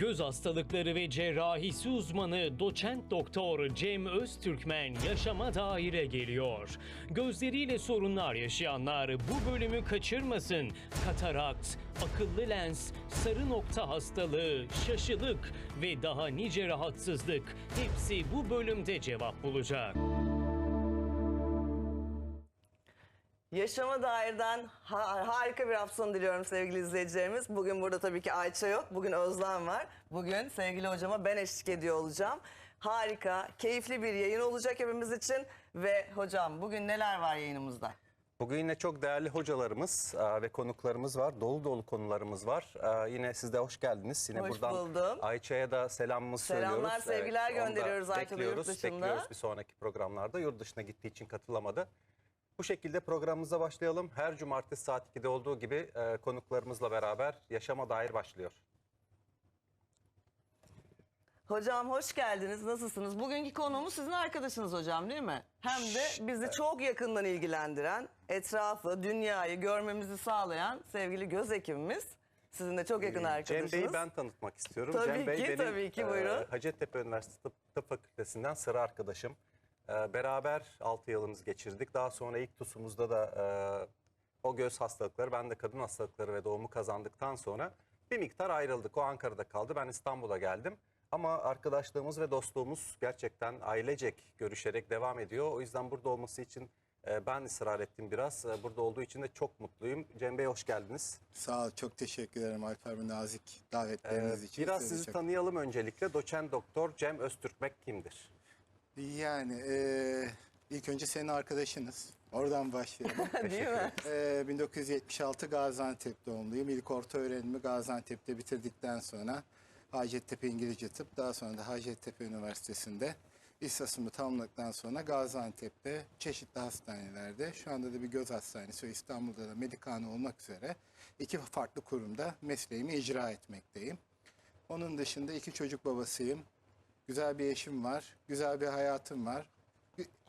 Göz hastalıkları ve cerrahisi uzmanı doçent doktor Cem Öztürkmen yaşama daire geliyor. Gözleriyle sorunlar yaşayanlar bu bölümü kaçırmasın. Katarakt, akıllı lens, sarı nokta hastalığı, şaşılık ve daha nice rahatsızlık hepsi bu bölümde cevap bulacak. Yaşama dairden ha- harika bir hafta sonu diliyorum sevgili izleyicilerimiz. Bugün burada tabii ki Ayça yok. Bugün Özlem var. Bugün sevgili hocama ben eşlik ediyor olacağım. Harika, keyifli bir yayın olacak hepimiz için. Ve hocam bugün neler var yayınımızda? Bugün yine çok değerli hocalarımız e, ve konuklarımız var. Dolu dolu konularımız var. E, Yine siz de hoş geldiniz. Yine Hoş buradan buldum. Ayça'ya da selamımızı Selamlar, söylüyoruz. sevgiler onu da gönderiyoruz Ayça'da yurt bekliyoruz, dışında. Bekliyoruz bir sonraki programlarda. Yurt dışına gittiği için katılamadı. Bu şekilde programımıza başlayalım. Her cumartesi saat 2'de olduğu gibi e, konuklarımızla beraber Yaşama Dair başlıyor. Hocam hoş geldiniz. Nasılsınız? Bugünkü konuğumuz sizin arkadaşınız hocam değil mi? Hem de bizi çok yakından ilgilendiren, etrafı, dünyayı görmemizi sağlayan sevgili göz hekimimiz. Sizin de çok yakın arkadaşınız. Cem Bey'i ben tanıtmak istiyorum. Tabii Cem Bey ki, benim tabii ki, buyurun. Hacettepe Üniversitesi Tıp, Tıp Fakültesinden sıra arkadaşım. E, beraber 6 yılımızı geçirdik. Daha sonra ilk TUS'umuzda da e, o göz hastalıkları, ben de kadın hastalıkları ve doğumu kazandıktan sonra bir miktar ayrıldık. O Ankara'da kaldı, ben İstanbul'a geldim. Ama arkadaşlığımız ve dostluğumuz gerçekten ailecek görüşerek devam ediyor. O yüzden burada olması için e, ben ısrar ettim biraz. E, Burada olduğu için de çok mutluyum. Cem Bey hoş geldiniz. Sağ ol, çok teşekkür ederim Alper ve nazik davetleriniz Ee, için. Biraz Size sizi çok- tanıyalım öncelikle. Doçent doktor Cem Öztürkmek kimdir? Yani eee, ilk önce senin arkadaşınız. Oradan başlayalım. Değil mi? Eee, 1976 Gaziantep doğumluyum. İlk orta öğrenimi Gaziantep'te bitirdikten sonra Hacettepe İngilizce Tıp, daha sonra da Hacettepe Üniversitesi'nde İstasımı tamamladıktan sonra Gaziantep'te çeşitli hastanelerde, şu anda da bir göz hastanesi ve İstanbul'da da Medikhane olmak üzere iki farklı kurumda mesleğimi icra etmekteyim. Onun dışında iki çocuk babasıyım. Güzel bir eşim var. Güzel bir hayatım var.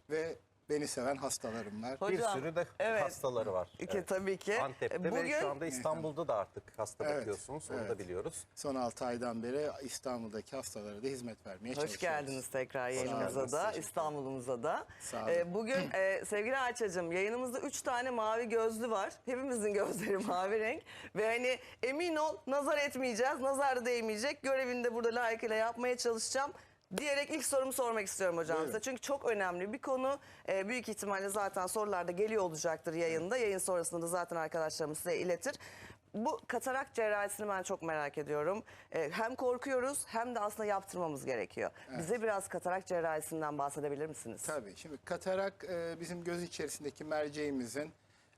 Ve beni seven hastalarım var. Hocam, bir sürü de evet. hastaları var. Ki tabii ki. Antep'te Bugün- ve şu anda İstanbul'da da artık hasta Evet, bakıyorsunuz. Onu da evet. biliyoruz. Son 6 aydan beri İstanbul'daki hastalara da hizmet vermeye Hoş çalışıyoruz. geldiniz tekrar yayınımıza da, İstanbul'umuza da. Sağ olun. Ee, bugün e, sevgili Ayça'cığım yayınımızda üç tane mavi gözlü var. Hepimizin gözleri mavi renk. Ve hani emin ol nazar etmeyeceğiz, nazar da değmeyecek. Görevini de burada layıkıyla yapmaya çalışacağım. Diyerek ilk sorumu sormak istiyorum hocam size. Çünkü çok önemli bir konu. Ee, büyük ihtimalle zaten sorularda geliyor olacaktır yayında. Yayın sonrasında da zaten arkadaşlarımız size iletir. Bu katarak cerrahisini ben çok merak ediyorum. Ee, hem korkuyoruz hem de aslında yaptırmamız gerekiyor. Bize biraz katarak cerrahisinden bahsedebilir misiniz? Tabii. Şimdi katarak e, bizim göz içerisindeki merceğimizin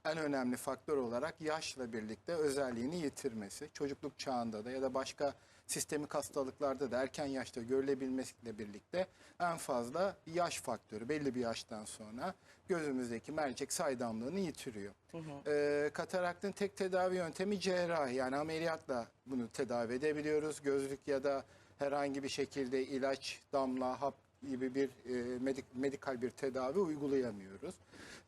en önemli faktör olarak yaşla birlikte özelliğini yitirmesi. Çocukluk çağında da ya da başka sistemik hastalıklarda da erken yaşta görülebilmesiyle birlikte en fazla yaş faktörü belli bir yaştan sonra gözümüzdeki mercek saydamlığını yitiriyor. E, kataraktın tek tedavi yöntemi cerrahi yani ameliyatla bunu tedavi edebiliyoruz. Gözlük ya da herhangi bir şekilde ilaç, damla, hap gibi bir e, medik, medikal bir tedavi uygulayamıyoruz.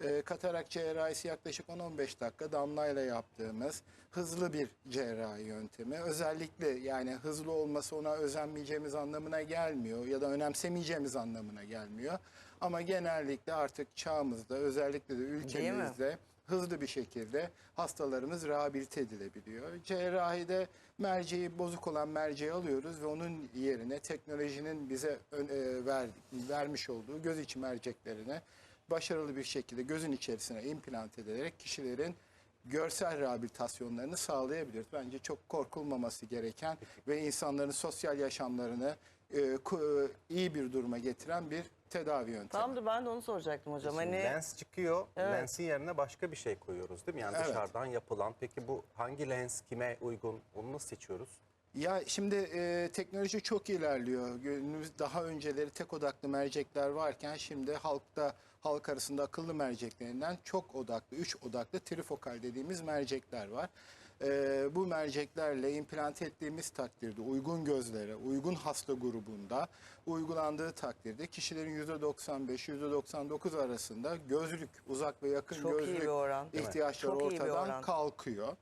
E, katarak cerrahisi yaklaşık 10-15 dakika damlayla yaptığımız hızlı bir cerrahi yöntemi. Özellikle yani hızlı olması ona özenmeyeceğimiz anlamına gelmiyor ya da önemsemeyeceğimiz anlamına gelmiyor. Ama genellikle artık çağımızda özellikle de ülkemizde hızlı bir şekilde hastalarımız rehabilite edilebiliyor. Cerrahide merceği bozuk olan merceği alıyoruz ve onun yerine teknolojinin bize ön- e, ver- vermiş olduğu göz içi merceklerine başarılı bir şekilde gözün içerisine implant edilerek kişilerin görsel rehabilitasyonlarını sağlayabiliriz. Bence çok korkulmaması gereken ve insanların sosyal yaşamlarını e, ku- iyi bir duruma getiren bir tedavi yöntemi. Tamamdır ben de onu soracaktım hocam. Şimdi Hani lens çıkıyor. Evet. Lensin yerine başka bir şey koyuyoruz değil mi? Yani Evet. dışarıdan yapılan. Peki bu hangi lens kime uygun? Onu nasıl seçiyoruz? Ya şimdi e, teknoloji çok ilerliyor. Günümüz daha önceleri tek odaklı mercekler varken şimdi halkta halk arasında akıllı merceklerinden çok odaklı, üç odaklı trifokal dediğimiz mercekler var. E, bu merceklerle implant ettiğimiz takdirde uygun gözlere, uygun hasta grubunda uygulandığı takdirde kişilerin %95-%99 arasında gözlük, uzak ve yakın Çok iyi gözlük bir oran. İhtiyaçları Çok iyi bir ortadan oran. kalkıyor.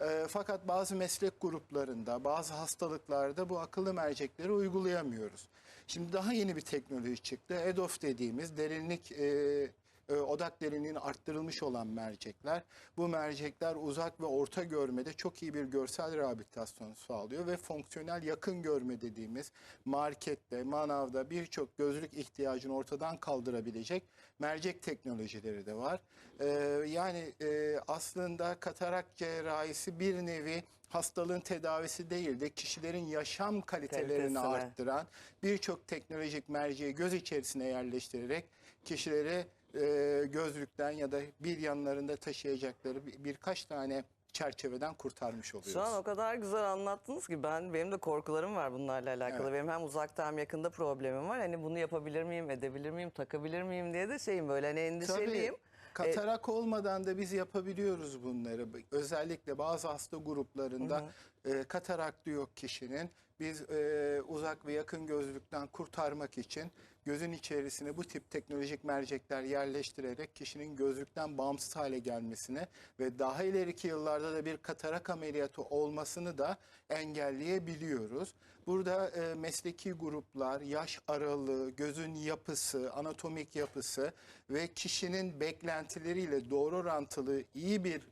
E, fakat bazı meslek gruplarında, bazı hastalıklarda bu akıllı mercekleri uygulayamıyoruz. Şimdi daha yeni bir teknoloji çıktı. EDOF dediğimiz derinlik e, e, odak derinliğini arttırılmış olan mercekler. Bu mercekler uzak ve orta görmede çok iyi bir görsel rehabilitasyon sağlıyor ve fonksiyonel yakın görme dediğimiz markette, manavda birçok gözlük ihtiyacını ortadan kaldırabilecek mercek teknolojileri de var. E, yani e, aslında katarak cerrahisi bir nevi hastalığın tedavisi değil de kişilerin yaşam kalitelerini Kalitesini. arttıran birçok teknolojik merceği göz içerisine yerleştirerek kişileri e, gözlükten ya da bir yanlarında taşıyacakları bir- birkaç tane çerçeveden kurtarmış oluyoruz. Şu an o kadar güzel anlattınız ki ben benim de korkularım var bunlarla alakalı. Evet. Benim hem uzakta hem yakında problemim var. Hani bunu yapabilir miyim, edebilir miyim, takabilir miyim diye de şeyim böyle hani endişeliyim. Tabii katarak olmadan da biz yapabiliyoruz bunları. Özellikle bazı hasta gruplarında e, katarak yok kişinin. Biz e, uzak ve yakın gözlükten kurtarmak için gözün içerisine bu tip teknolojik mercekler yerleştirerek kişinin gözlükten bağımsız hale gelmesine ve daha ileriki yıllarda da bir katarak ameliyatı olmasını da engelleyebiliyoruz. Burada e, mesleki gruplar, yaş aralığı, gözün yapısı, anatomik yapısı ve kişinin beklentileriyle doğru orantılı iyi bir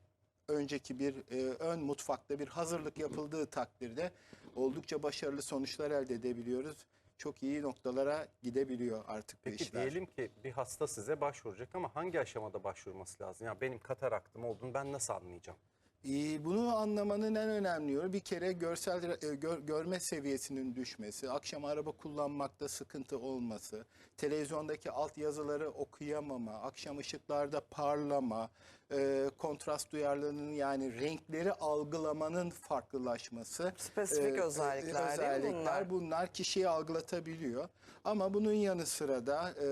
önceki bir e, ön mutfakta bir hazırlık yapıldığı takdirde oldukça başarılı sonuçlar elde edebiliyoruz. Çok iyi noktalara gidebiliyor artık bu Peki işler. diyelim ki bir hasta size başvuracak ama hangi aşamada başvurması lazım? Ya benim kataraktım olduğunu ben nasıl anlayacağım? Ee, Bunu anlamanın en önemli yolu bir kere görsel e, gör- görme seviyesinin düşmesi, akşam araba kullanmakta sıkıntı olması, televizyondaki alt yazıları okuyamama, akşam ışıklarda parlama, e, kontrast duyarlılığının yani renkleri algılamanın farklılaşması. Spesifik özellikler değil mi özellikler bunlar? bunlar kişiyi algılatabiliyor. Ama bunun yanı sıra da e,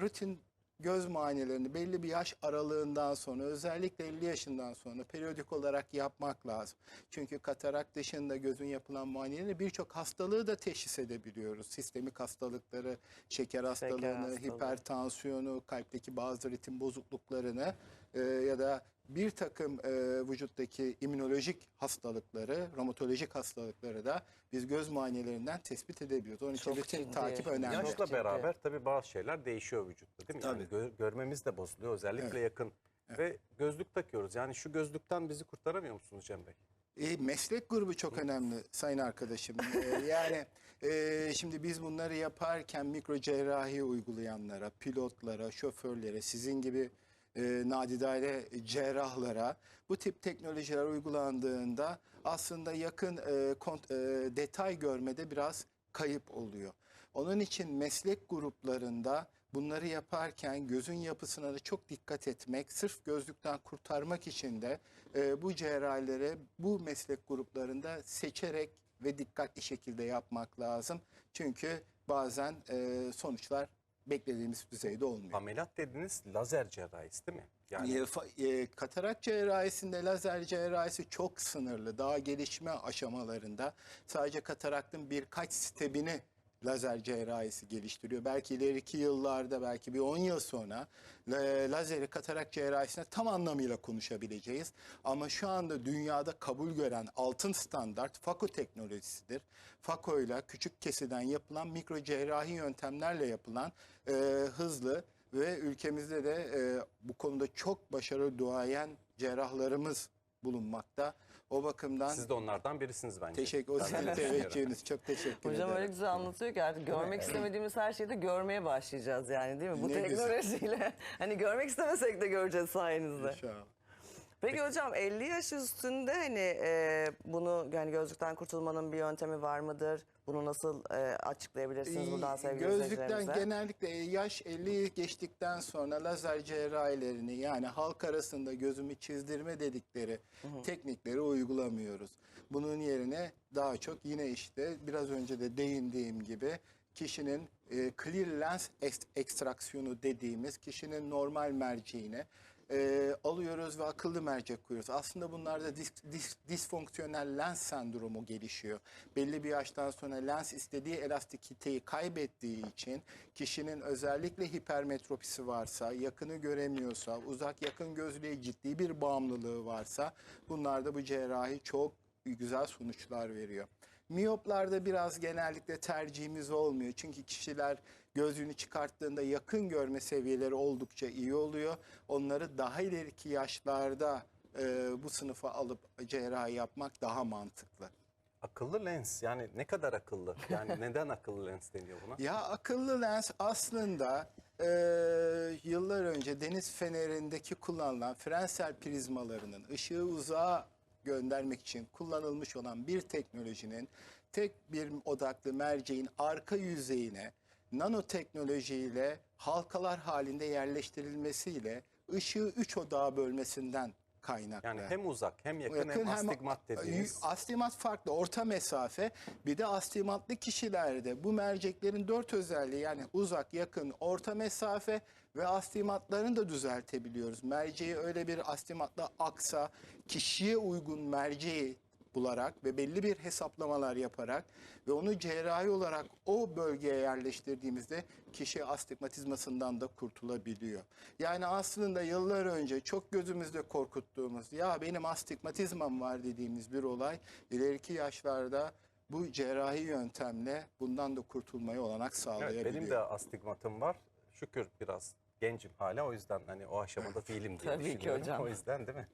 rutin göz muayenelerini belli bir yaş aralığından sonra özellikle 50 yaşından sonra periyodik olarak yapmak lazım. Çünkü katarak dışında gözün yapılan muayeneleri birçok hastalığı da teşhis edebiliyoruz. Sistemik hastalıkları, şeker hastalığını, hastalığı. hipertansiyonu, kalpteki bazı ritim bozukluklarını e, ya da bir takım e, vücuttaki immünolojik hastalıkları, romatolojik hastalıkları da biz göz muayenelerinden tespit edebiliyoruz. Onun için Çok rutin ciddi. takip önemli. Yaşla ciddi. beraber tabii bazı şeyler değişiyor vücutta değil mi? Yani Tabii. gö- görmemiz de bozuluyor özellikle yakın. Ve gözlük takıyoruz. Yani şu gözlükten bizi kurtaramıyor musunuz Cem Bey? E, meslek grubu çok önemli sayın arkadaşım. E, yani e, şimdi biz bunları yaparken mikro cerrahi uygulayanlara, pilotlara, şoförlere, sizin gibi e, nadidare cerrahlara bu tip teknolojiler uygulandığında aslında yakın e, kont- e, detay görmede biraz kayıp oluyor. Onun için meslek gruplarında bunları yaparken gözün yapısına da çok dikkat etmek, sırf gözlükten kurtarmak için de e, bu cerrahileri bu meslek gruplarında seçerek ve dikkatli şekilde yapmak lazım. Çünkü bazen e, sonuçlar beklediğimiz düzeyde olmuyor. Ameliyat dediniz lazer cerrahisi değil mi? Yani E, fa- e, katarak cerrahisinde lazer cerrahisi çok sınırlı. Daha gelişme aşamalarında sadece kataraktın birkaç stebini lazer cerrahisi geliştiriyor. Belki ileriki yıllarda belki bir 10 yıl sonra la- lazeri katarak cerrahisine tam anlamıyla konuşabileceğiz. Ama şu anda dünyada kabul gören altın standart FACO teknolojisidir. FACO ile küçük kesiden yapılan mikro cerrahi yöntemlerle yapılan e, hızlı ve ülkemizde de e, bu konuda çok başarılı duayen cerrahlarımız bulunmakta. O bakımdan siz de onlardan birisiniz bence. teşekkür o sizin teveccühünüz. Çok teşekkür Hocam öyle ederim. güzel anlatıyor ki artık görmek istemediğimiz her şeyi de görmeye başlayacağız yani değil mi? Bu Ne güzel. teknolojiyle. Hani görmek istemesek de göreceğiz sayenizde. İnşallah. Peki hocam 50 yaş üstünde hani e, bunu yani gözlükten kurtulmanın bir yöntemi var mıdır? Bunu nasıl e, açıklayabilirsiniz buradan sevgili Gözlükten genellikle yaş 50 geçtikten sonra lazer cerrahilerini yani halk arasında gözümü çizdirme dedikleri teknikleri uygulamıyoruz. Bunun yerine daha çok yine işte biraz önce de değindiğim gibi kişinin e, clear lens eks- ekstraksiyonu dediğimiz kişinin normal merceğine e, alıyoruz ve akıllı mercek koyuyoruz. Aslında bunlarda dis, dis- disfonksiyonel lens sendromu gelişiyor. Belli bir yaştan sonra lens istediği elastikiteyi kaybettiği için kişinin özellikle hipermetropisi varsa, yakını göremiyorsa, uzak yakın gözlüğe ciddi bir bağımlılığı varsa bunlarda bu cerrahi çok güzel sonuçlar veriyor. Miyoplarda biraz genellikle tercihimiz olmuyor. Çünkü kişiler gözlüğünü çıkarttığında yakın görme seviyeleri oldukça iyi oluyor. Onları daha ileriki yaşlarda e, bu sınıfa alıp cerrahi yapmak daha mantıklı. Akıllı lens yani ne kadar akıllı? Yani neden akıllı lens deniyor buna? Ya akıllı lens aslında e, yıllar önce deniz fenerindeki kullanılan frensel prizmalarının ışığı uzağa göndermek için kullanılmış olan bir teknolojinin tek bir odaklı merceğin arka yüzeyine nanoteknolojiyle halkalar halinde yerleştirilmesiyle ışığı üç odağa bölmesinden kaynaklı. Yani hem uzak hem yakın, hem astigmat dediğiniz. Astigmat farklı, orta mesafe. Bir de astigmatlı kişilerde bu merceklerin dört özelliği yani uzak, yakın, orta mesafe ve astigmatlarını da düzeltebiliyoruz. Merceği öyle bir astigmatla aksa, kişiye uygun merceği bularak ve belli bir hesaplamalar yaparak ve onu cerrahi olarak o bölgeye yerleştirdiğimizde kişi astigmatizmasından da kurtulabiliyor. Yani aslında yıllar önce çok gözümüzde korkuttuğumuz ya benim astigmatizmam var dediğimiz bir olay ileriki yaşlarda bu cerrahi yöntemle bundan da kurtulmaya olanak Evet, sağlayabiliyor. benim de astigmatım var. Şükür biraz gencim hala o yüzden hani o aşamada değilim diye Tabii ki düşünüyorum. hocam. O yüzden değil mi?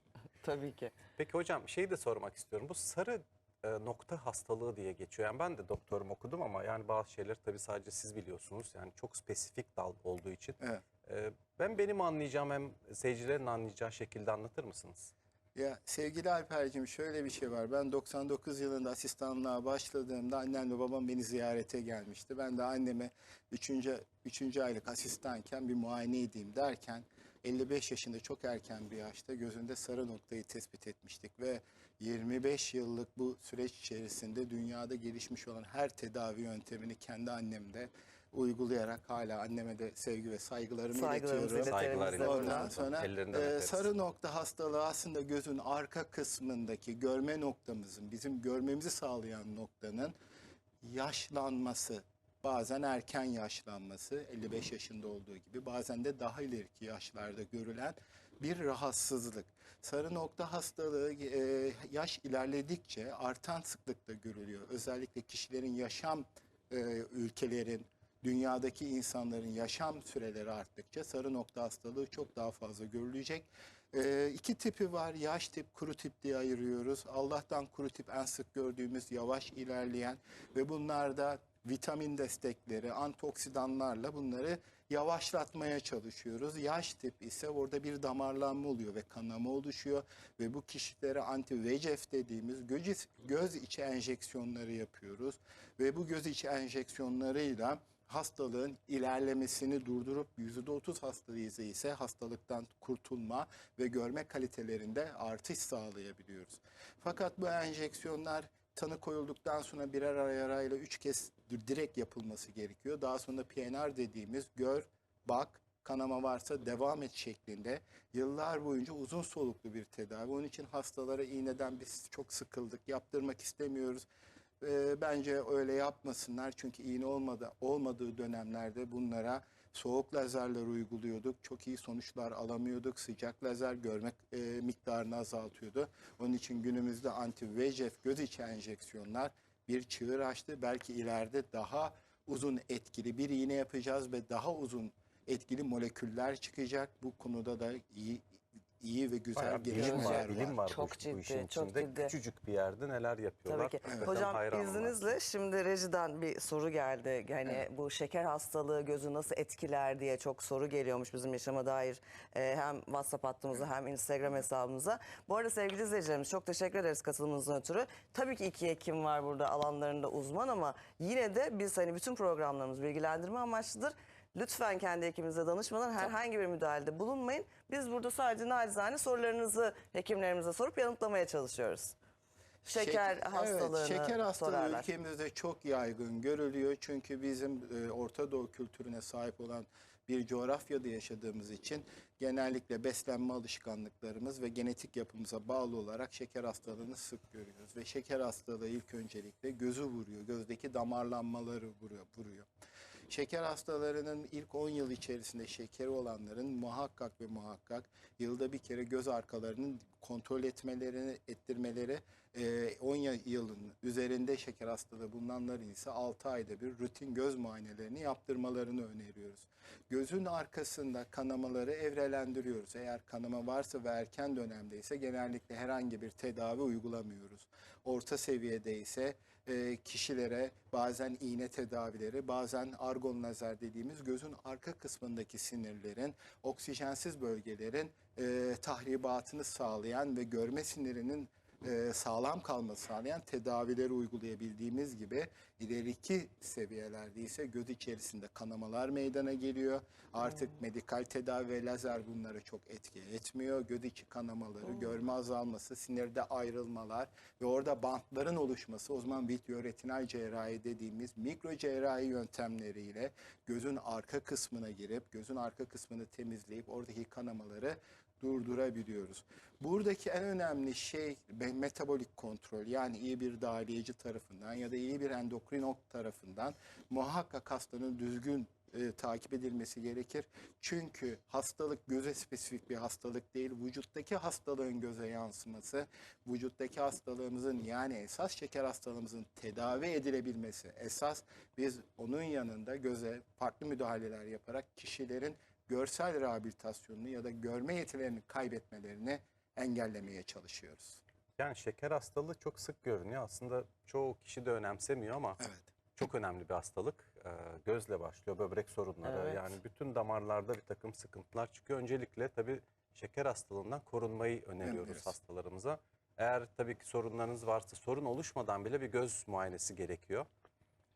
Tabii ki. Peki hocam şeyi de sormak istiyorum. Bu sarı e, nokta hastalığı diye geçiyor. Yani ben de doktorum okudum ama yani bazı şeyler tabii sadece siz biliyorsunuz. Yani çok spesifik dal olduğu için. Evet. E, ben benim anlayacağım hem seyircilerin anlayacağı şekilde anlatır mısınız? Ya sevgili Alper'cim şöyle bir şey var. Ben 99 yılında asistanlığa başladığımda annemle babam beni ziyarete gelmişti. Ben de anneme 3. 3. aylık asistanken bir muayene edeyim derken 55 yaşında çok erken bir yaşta gözünde sarı noktayı tespit etmiştik ve 25 yıllık bu süreç içerisinde dünyada gelişmiş olan her tedavi yöntemini kendi annemde uygulayarak hala anneme de sevgi ve saygılarımı Saygılarımızı iletiyorum. Saygılar. Ondan sonra Ellerinden e, öperiz. sarı nokta hastalığı aslında gözün arka kısmındaki görme noktamızın, bizim görmemizi sağlayan noktanın yaşlanması. Bazen erken yaşlanması, 55 yaşında olduğu gibi, bazen de daha ileriki yaşlarda görülen bir rahatsızlık. Sarı nokta hastalığı e, yaş ilerledikçe artan sıklıkta görülüyor. Özellikle kişilerin yaşam e, ülkelerin, dünyadaki insanların yaşam süreleri arttıkça sarı nokta hastalığı çok daha fazla görülecek. Ee, iki tipi var. Yaş tip, kuru tip diye ayırıyoruz. Allah'tan kuru tip en sık gördüğümüz yavaş ilerleyen ve bunlarda vitamin destekleri, antioksidanlarla bunları yavaşlatmaya çalışıyoruz. Yaş tip ise orada bir damarlanma oluyor ve kanama oluşuyor ve bu kişilere anti-VEGF dediğimiz göz, göz içi enjeksiyonları yapıyoruz ve bu göz içi enjeksiyonlarıyla hastalığın ilerlemesini durdurup %30 hastalığı ise hastalıktan kurtulma ve görme kalitelerinde artış sağlayabiliyoruz. Fakat bu enjeksiyonlar tanı koyulduktan sonra birer ay arayla üç kez direkt yapılması gerekiyor. Daha sonra PNR dediğimiz gör, bak, kanama varsa devam et şeklinde yıllar boyunca uzun soluklu bir tedavi. Onun için hastalara iğneden biz çok sıkıldık, yaptırmak istemiyoruz. Ee, bence öyle yapmasınlar çünkü iğne olmadı, olmadığı dönemlerde bunlara soğuk lazerler uyguluyorduk. Çok iyi sonuçlar alamıyorduk. Sıcak lazer görme e, miktarını azaltıyordu. Onun için günümüzde anti-VEGF göz içi enjeksiyonlar bir çığır açtı. Belki ileride daha uzun etkili bir iğne yapacağız ve daha uzun etkili moleküller çıkacak. Bu konuda da iyi iyi ve güzel Bayağı bilim gelişmeler var, var. bilim var Çok bu, bu ciddi, işin çok içinde. ciddi. Küçücük bir yerde neler yapıyorlar. Tabii ki. Hakikaten Hocam hayranım ben. izninizle şimdi rejiden bir soru geldi. Yani bu şeker hastalığı gözü nasıl etkiler diye çok soru geliyormuş bizim yaşama dair. Ee, hem WhatsApp hattımıza hem Instagram hesabımıza. Bu arada sevgili izleyicilerimiz çok teşekkür ederiz katılımınızdan ötürü. Tabii ki iki hekim var burada alanlarında uzman ama yine de biz hani bütün programlarımız bilgilendirme amaçlıdır. Lütfen kendi hekiminize danışmadan herhangi bir müdahalede bulunmayın. Biz burada sadece nacizane sorularınızı hekimlerimize sorup yanıtlamaya çalışıyoruz. Şeker Şek- hastalığını evet, şeker hastalığı sorarlar. ülkemizde çok yaygın görülüyor. Çünkü bizim e, Orta Doğu kültürüne sahip olan bir coğrafyada yaşadığımız için genellikle beslenme alışkanlıklarımız ve genetik yapımıza bağlı olarak şeker hastalığını sık görüyoruz. Ve şeker hastalığı ilk öncelikle gözü vuruyor, gözdeki damarlanmaları vuruyor. vuruyor. Şeker hastalarının ilk 10 yıl içerisinde şekeri olanların muhakkak ve muhakkak yılda bir kere göz arkalarının kontrol etmelerini ettirmeleri e, 10 ya- yılın üzerinde şeker hastalığı bulunanların ise 6 ayda bir rutin göz muayenelerini yaptırmalarını öneriyoruz. Gözün arkasında kanamaları evrelendiriyoruz. Eğer kanama varsa ve erken dönemde ise genellikle herhangi bir tedavi uygulamıyoruz. Orta seviyede ise e, kişilere bazen iğne tedavileri, bazen argon lazer dediğimiz gözün arka kısmındaki sinirlerin, oksijensiz bölgelerin e, tahribatını sağlayan ve görme sinirinin e, sağlam kalması sağlayan tedavileri uygulayabildiğimiz gibi ileriki seviyelerde ise göz içerisinde kanamalar meydana geliyor. Artık medikal tedavi ve lazer bunları çok etki etmiyor. Göz içi kanamaları, görme azalması, sinirde ayrılmalar ve orada bantların oluşması o zaman vitreoretinal cerrahi dediğimiz mikro cerrahi yöntemleriyle gözün arka kısmına girip gözün arka kısmını temizleyip oradaki kanamaları durdurabiliyoruz. Buradaki en önemli şey metabolik kontrol yani iyi bir dahiliyeci tarafından ya da iyi bir endokrinog tarafından muhakkak hastanın düzgün e, takip edilmesi gerekir. Çünkü hastalık göze spesifik bir hastalık değil. Vücuttaki hastalığın göze yansıması, vücuttaki hastalığımızın yani esas şeker hastalığımızın tedavi edilebilmesi. Esas biz onun yanında göze farklı müdahaleler yaparak kişilerin görsel rehabilitasyonunu ya da görme yetilerini kaybetmelerini engellemeye çalışıyoruz. Yani şeker hastalığı çok sık görünüyor. Aslında çoğu kişi de önemsemiyor ama Evet. çok önemli bir hastalık. Ee, gözle başlıyor, böbrek sorunları. Evet. Yani bütün damarlarda bir takım sıkıntılar çıkıyor. Öncelikle tabii şeker hastalığından korunmayı öneriyoruz Öneriyoruz. hastalarımıza. Eğer tabii ki sorunlarınız varsa sorun oluşmadan bile bir göz muayenesi gerekiyor.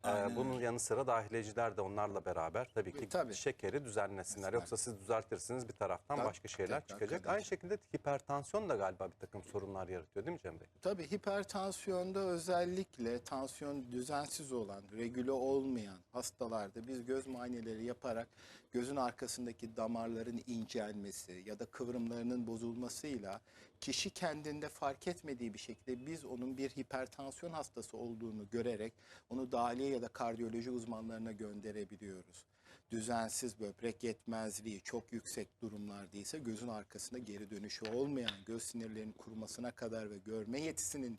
Ee, Aynen bunun yanı sıra dahileciler de onlarla beraber tabii ki Tabii. şekeri düzenlesinler. Yoksa siz düzeltirsiniz bir taraftan Tabii, başka şeyler çıkacak. kadar. Aynı şekilde hipertansiyon da galiba bir takım sorunlar yaratıyor değil mi Cem Bey? Tabii hipertansiyonda özellikle tansiyon düzensiz olan, regüle olmayan hastalarda biz göz muayeneleri yaparak gözün arkasındaki damarların incelmesi ya da kıvrımlarının bozulmasıyla kişi kendinde fark etmediği bir şekilde biz onun bir hipertansiyon hastası olduğunu görerek onu dahiliye ya da kardiyoloji uzmanlarına gönderebiliyoruz. Düzensiz böbrek yetmezliği çok yüksek durumlarda ise gözün arkasında geri dönüşü olmayan göz sinirlerinin kurumasına kadar ve görme yetisinin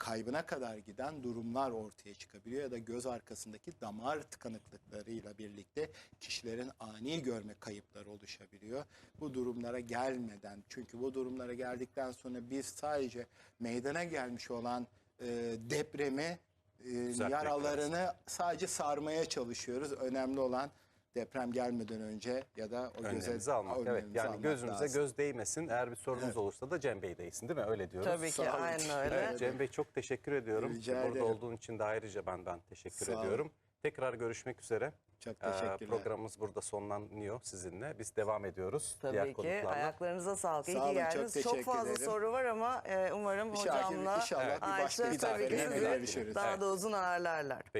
kaybına kadar giden durumlar ortaya çıkabiliyor ya da göz arkasındaki damar tıkanıklıklarıyla birlikte kişilerin ani görme kayıpları oluşabiliyor. Bu durumlara gelmeden çünkü bu durumlara geldikten sonra biz sadece meydana gelmiş olan e, depremi e, yaralarını sadece sarmaya çalışıyoruz. Önemli olan deprem gelmeden önce ya da o göze Önlemimizi almak. Evet. önlemimizi Yani almak gözünüze lazım. göz değmesin. Eğer bir sorunuz olursa da Cem Bey değsin değil mi? Öyle diyoruz. Tabii ki olun. aynen öyle. Evet, Cem Bey çok teşekkür ediyorum. Rica Burada ederim. olduğun için de ayrıca benden teşekkür Sağ olun. ediyorum. Tekrar görüşmek üzere. Çok Ee, teşekkürler. programımız burada sonlanıyor sizinle. Biz devam ediyoruz Tabii diğer ki. konuklarla. Ayaklarınıza sağlık. İyi Sağ olun, çok geldiniz. Çok, teşekkür fazla ederim. soru var ama e, umarım İnşallah- hocamla inşallah bir Ayşe başka bir tabii ki sizi görüşürüz. daha Evet. da uzun ağırlarlar. Peki